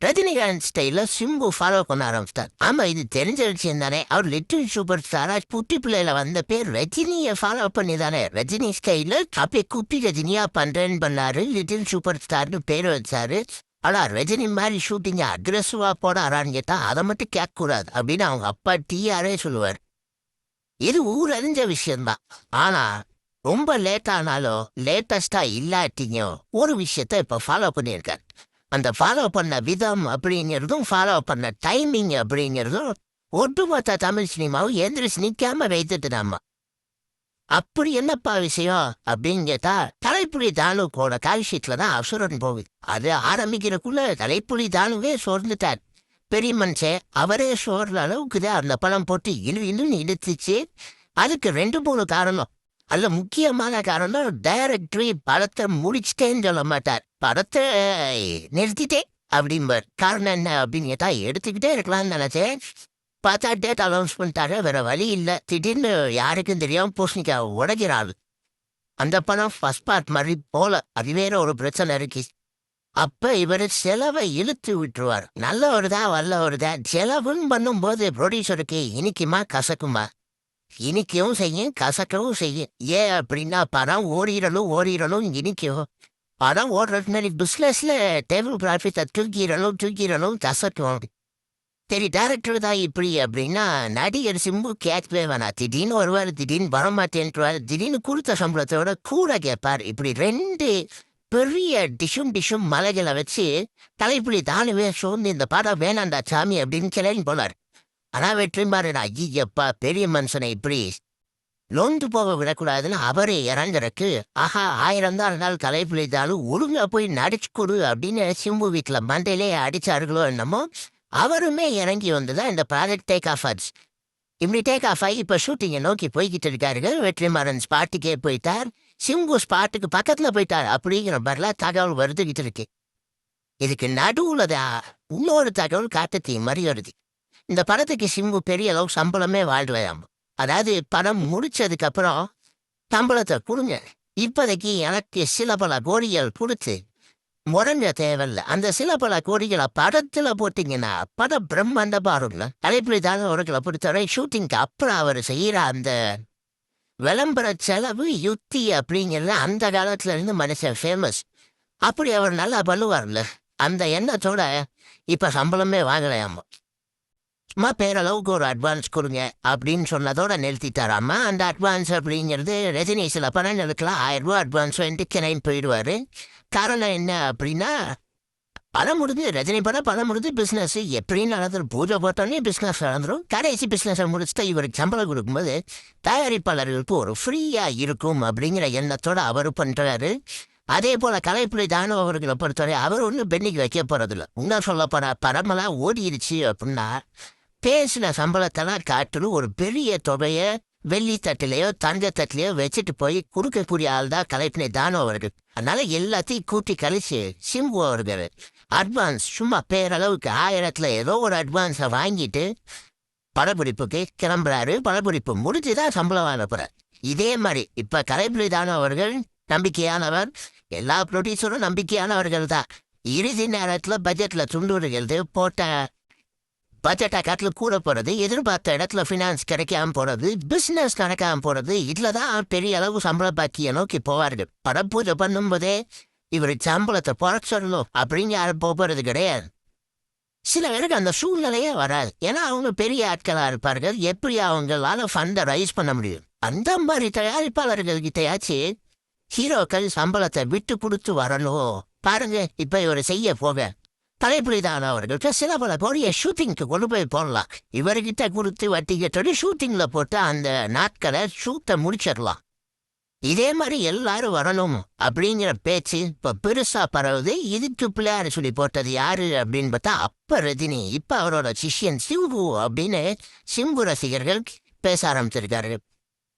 ரஜினிகாந்த் ஸ்டைல சிம்பு ஃபாலோ பண்ண ஆரம்பித்தார் ஆமா இது தெரிஞ்ச விஷயம் தானே. அவர் லிட்டில் சூப்பர் ஸ்டாரா குட்டி பிள்ளையில வந்த பேர் ரஜினியை ஃபாலோ பண்ணி தானே ரஜினி ஸ்டைல அப்படியே குட்டி ரஜினியா பண்றேன்னு பண்ணாரு. லிட்டில் சூப்பர் ஸ்டார்னு பேர் வச்சாரு. ஆனா ரஜினி மாதிரி ஷூட்டிங்க அக்ரெசிவா போட ஆறான்னு கேட்டா அதை மட்டும் கேட்க கூடாது அப்படின்னு அவங்க அப்பா டிஆரே சொல்லுவார். இது ஊர் அறிஞ்ச விஷயம்தான். ஆனா ரொம்ப லேட் ஆனாலும் லேட்டஸ்டா இல்லாட்டியும் ஒரு விஷயத்த இப்ப ஃபாலோ பண்ணியிருக்காரு. அந்த ஃபாலோ பண்ண விதம் அப்படிங்கிறதும் ஃபாலோ பண்ண டைமிங் அப்படிங்கிறதும் ஒட்டுமொத்த தமிழ் சினிமாவும் எந்திரிச்சு நிக்காம வைத்துட்டு நாம. அப்படி என்னப்பா விஷயம் அப்படின்னு கேட்டா தலைப்புலி தானுக்கோட கால்ஷீட்ல தான் அசுரன் போகுது. அது ஆரம்பிக்கிறக்குள்ள தலைப்புலி தானுவே சோர்ந்துட்டார். பெரிய மனுஷன் அவரே சோர்ற அளவுக்கு தான் அந்த பழம் போட்டு இழு இழுன்னு இழுத்துச்சு. அதுக்கு ரெண்டு மூணு காரணம். அதுல முக்கியமான காரணம் டைரக்டரி படத்தை முடிச்சிட்டேன்னு சொல்ல மாட்டார். படத்தை நிறுத்திட்டேன் அப்படிம்பார். காரணம் என்ன அப்படின்னு கேட்டா எடுத்துக்கிட்டே இருக்கலாம்னு நினைச்சேன். பார்த்தா டேட் அனௌன்ஸ் பண்ணிட்டாங்க வேற வழி இல்லை. திடீர்னு யாருக்கும் தெரியாம பூசணிக்காய் உடைக்கிறாள். அந்த படம் ஃபர்ஸ்ட் பார்ட் மாதிரி போல. அது வேற ஒரு பிரச்சனை இருக்கு. அப்ப இவர் செலவை இழுத்து விட்டுருவார். நல்ல வருதா வல்ல வருதா செலவுன்னு பண்ணும்போது ப்ரொடியூசருக்கு இனிக்குமா கசக்குமா? இனிக்கவும் செய்யும் கசக்கவும் செய்யும் ஏன் அப்படின்னா படம் ஓடிடலும் ஓடிடலும் இனிக்கும் படம் ஓடுறது மாதிரி பிஸ்னஸ்ல டேபிள் ப்ராஃபிட்டை தூக்கிடலும் தூக்கிடலும் கசக்கும். சரி டேரக்டர் தான் இப்படி அப்படின்னா நடிகர் சிம்பு கேட்கவே வேணாம் திடீர்னு வருவார் திடீர்னு வரமாட்டேன்ட்டுவார் திடீர்னு கொடுத்த சம்பளத்தோட கூட கேட்பார். இப்படி ரெண்டு பெரிய டிஷும் டிஷும் மலைகளை வச்சு தலைப்புலி தானுவே சோர்ந்து இந்த படம் வேணாண்டா சாமி அப்படின்னு கிளம்பி போனார். ஆனா வெற்றிமாறன் ஐயப்பா பெரிய மனுஷனை இப்படி லொந்து போக விடக்கூடாதுன்னு அவரே இறங்குறக்கு ஆஹா ஆயிரம் தான் இருந்தாலும் தலைப்பிழைத்தாலும் ஒழுங்கா போய் நடிச்சு கொடு அப்படின்னு சிம்பு வீட்டில் மண்டையிலே அடிச்சார்களோ என்னமோ அவருமே இறங்கி வந்துதான் இந்த ப்ராஜெக்ட் டேக் ஆஃப் ஆச்சு. இப்படி டேக் ஆஃப் ஆகி இப்ப ஷூட்டிங்கை நோக்கி போய்கிட்டு இருக்காருங்க வெற்றிமாறன் ஸ்பாட்டுக்கே போயிட்டார். சிம்பு ஸ்பாட்டுக்கு பக்கத்துல போயிட்டார் அப்படிங்கிற மாதிரிலாம் தகவல் வருதுகிட்டு இருக்கு. இதுக்கு நடுவுல தான் இன்னொரு தகவல் காட்டுத்தீ மாதிரி வருது. இந்த படத்துக்கு சிம்பு பெரிய அளவு சம்பளமே வாழ்வையாம் அதாவது படம் முடிச்சதுக்கு அப்புறம் சம்பளத்தை கொடுங்க. இப்போதைக்கு எனக்கு சில பல கோடிகள் கொடுத்து முடங்க தேவையில்ல. அந்த சில பல கோடிகளை படத்துல போட்டீங்கன்னா படம் பிரம்மாண்ட இருக்கும்ல அதேபடி தாங்க அவர்களை பொறுத்தவரை ஷூட்டிங்க்கு அப்புறம் அவர் செய்கிற அந்த விளம்பர செலவு யுத்தி அப்படிங்கிறது அந்த காலத்துல இருந்து மனுஷன் ஃபேமஸ் அப்படி அவர் நல்லா பண்ணுவார்ல அந்த எண்ணத்தோட இப்ப சம்பளமே வாங்கலையாமோ. சும்மா பேரளவுக்கு ஒரு அட்வான்ஸ் கொடுங்க அப்படின்னு சொன்னதோட நிறுத்திட்டாராமா? அந்த அட்வான்ஸ் அப்படிங்கிறது ரஜினி சில எடுக்கலாம் ஆயிரம் ரூபா அட்வான்ஸ் வந்துட்டு கிளைம் போயிடுவாரு. காரணம் என்ன அப்படின்னா பணம் முடிஞ்சு ரஜினி படம் பணம் முடிஞ்சு பிஸ்னஸ் எப்படின்னு நடந்துரும். பூஜை போட்டோன்னே பிஸ்னஸ் நடந்துடும் கடைசி பிஸ்னஸை முடிச்சுட்டு இவருக்கு சம்பளம் கொடுக்கும்போது தயாரிப்பாளர்களுக்கு ஒரு ஃப்ரீயாக இருக்கும் அப்படிங்கிற எண்ணத்தோடு அவர் பண்ணுறாரு அதே போல் கலைப்புலி தானோ அவர்களை பொறுத்தவரை அவர் ஒன்றும் பெண்ணிக்கு வைக்க போகிறதில்ல இன்னும் சொல்ல போனால் படமெல்லாம் ஓடிடுச்சு அப்படின்னா பேசின சம்பளத்தெல்லாம் காட்டுன்னு ஒரு பெரிய தொகையை வெள்ளி தட்டிலையோ தங்க தட்டிலையோ வச்சுட்டு போய் கொடுக்கக்கூடிய ஆள் தான் கலைப்பினை தானோ அவர்கள். அதனால எல்லாத்தையும் கூட்டி கழிச்சு சிம்பு அவர்கள். அட்வான்ஸ் சும்மா பேரளவுக்கு ஆயிரத்துல ஏதோ ஒரு அட்வான்ஸை வாங்கிட்டு படப்பிடிப்புக்கு கிளம்புறாரு. படப்பிடிப்பு முடிஞ்சுதான் சம்பளம் வாங்க இதே மாதிரி இப்ப கலைப்பினை தானோ அவர்கள் நம்பிக்கையானவர். எல்லா ப்ரொடியூசரும் நம்பிக்கையானவர்கள் தான். இறுதி நேரத்துல பட்ஜெட்ல துண்டு போட்ட பட்ஜெட்டை காட்டில் கூட போகிறது எதிர்பார்த்த இடத்துல ஃபினான்ஸ் கிடைக்காம போகிறது பிஸ்னஸ் நடக்காம போகிறது இதில் தான் பெரிய அளவு சம்பள பாக்கிய நோக்கி போவார்கள். படம் பூஜை பண்ணும்போதே இவர் சம்பளத்தை குறைச்சிடணும் அப்படின்னு யாரும் போகிறது கிடையாது. சில பேருக்கு அந்த சூழ்நிலையே வராது. ஏன்னா அவங்க பெரிய ஆட்களாக இருப்பார்கள். எப்படி அவங்களால ஃபண்டை ரைஸ் பண்ண முடியும்? அந்த மாதிரி தயாரிப்பாளர்கள்கிட்டயாச்சு ஹீரோக்கள் சம்பளத்தை விட்டு கொடுத்து வரணும். பாருங்க இப்ப இவர் செய்ய போக தலைப்புலிதான் அவர்கள்ட்ட சில பல கோடிய ஷூட்டிங்க்கு கொண்டு போய் போடலாம். இவர்கிட்ட கொடுத்து வட்டிக்கிட்டோடு கட்டோடு ஷூட்டிங்ல போட்டு அந்த நாட்களை ஷூட்டை முடிச்சிடலாம். இதே மாதிரி எல்லாரும் வரணும் அப்படிங்கிற பேச்சு இப்ப பெருசா பரவுது. இதுக்கு பிள்ளையார் சொல்லி போட்டது யாரு அப்படின்னு பார்த்தா அப்ப ரஜினி இப்ப அவரோட சிஷ்யன் சிம்பு அப்படின்னு சிம்பு ரசிகர்கள் பேச ஆரம்பிச்சிருக்காரு.